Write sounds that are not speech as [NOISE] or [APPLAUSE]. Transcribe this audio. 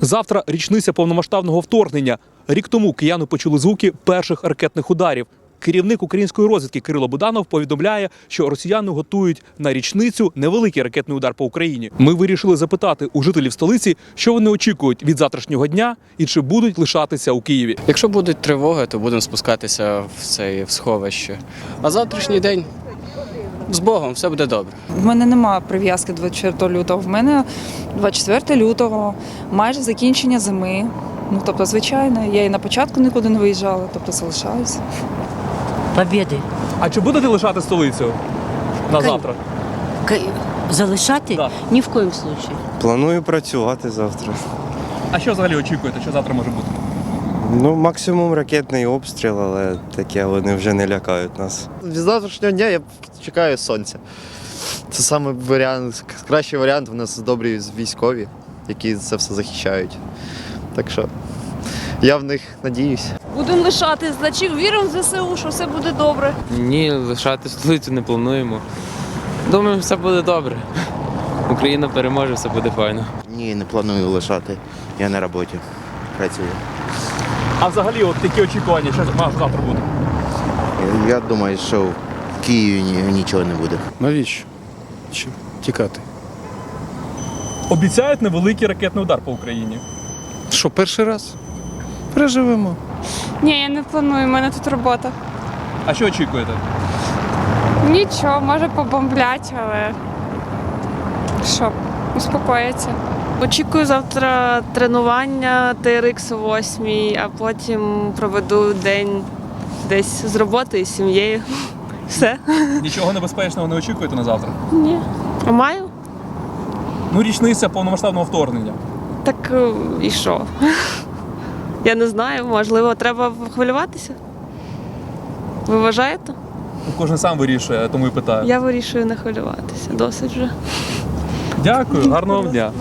Завтра річниця повномасштабного вторгнення. Рік тому кияни почули звуки перших ракетних ударів. Керівник української розвідки Кирило Буданов повідомляє, що росіяни готують на річницю невеликий ракетний удар по Україні. Ми вирішили запитати у жителів столиці, що вони очікують від завтрашнього дня і чи будуть лишатися у Києві. Якщо будуть тривоги, то будемо спускатися в цей сховище. А завтрашній день з Богом все буде добре. В мене немає прив'язки 24 лютого. В мене 24 лютого, майже закінчення зими. Ну тобто, звичайно, я і на початку нікуди не виїжджала, тобто залишаюся. Побєди. А чи будете лишати столицю на Кай- завтра? К- Залишати? Да. Ні в коїм случаї. Планую працювати завтра. А що взагалі очікуєте? Що завтра може бути? Ну, максимум ракетний обстріл, але таке вони вже не лякають нас. Від завтрашнього дня я чекаю сонця. Це саме варіант, кращий варіант. У нас добрі військові, які це все захищають. Так що я в них надіюсь. Будемо лишати, значить віримо в ЗСУ, що все буде добре. Ні, лишати столицю не плануємо. Думаємо, все буде добре. Україна переможе, все буде файно. Ні, не планую лишати. Я на роботі працюю. А взагалі, от такі очікування, що може завтра бути? Я думаю, що в Києві ні- нічого не буде. Навіщо? Чи тікати? Обіцяють невеликий ракетний удар по Україні. Що, перший раз? Переживемо. Ні, я не планую, в мене тут робота. А що очікуєте? Нічого, може побомблять, але що, успокоїться. Очікую завтра тренування TRX о 8, а потім проведу день десь з роботи і з сім'єю. [LAUGHS] Все. Нічого небезпечного не очікуєте на завтра? Ні. А маю? Ну, річниця повномасштабного вторгнення. Так е, і що? [LAUGHS] Я не знаю, можливо, треба хвилюватися. Ви вважаєте? Кожен сам вирішує, тому і питаю. Я вирішую не хвилюватися. Досить вже. Дякую, гарного дня.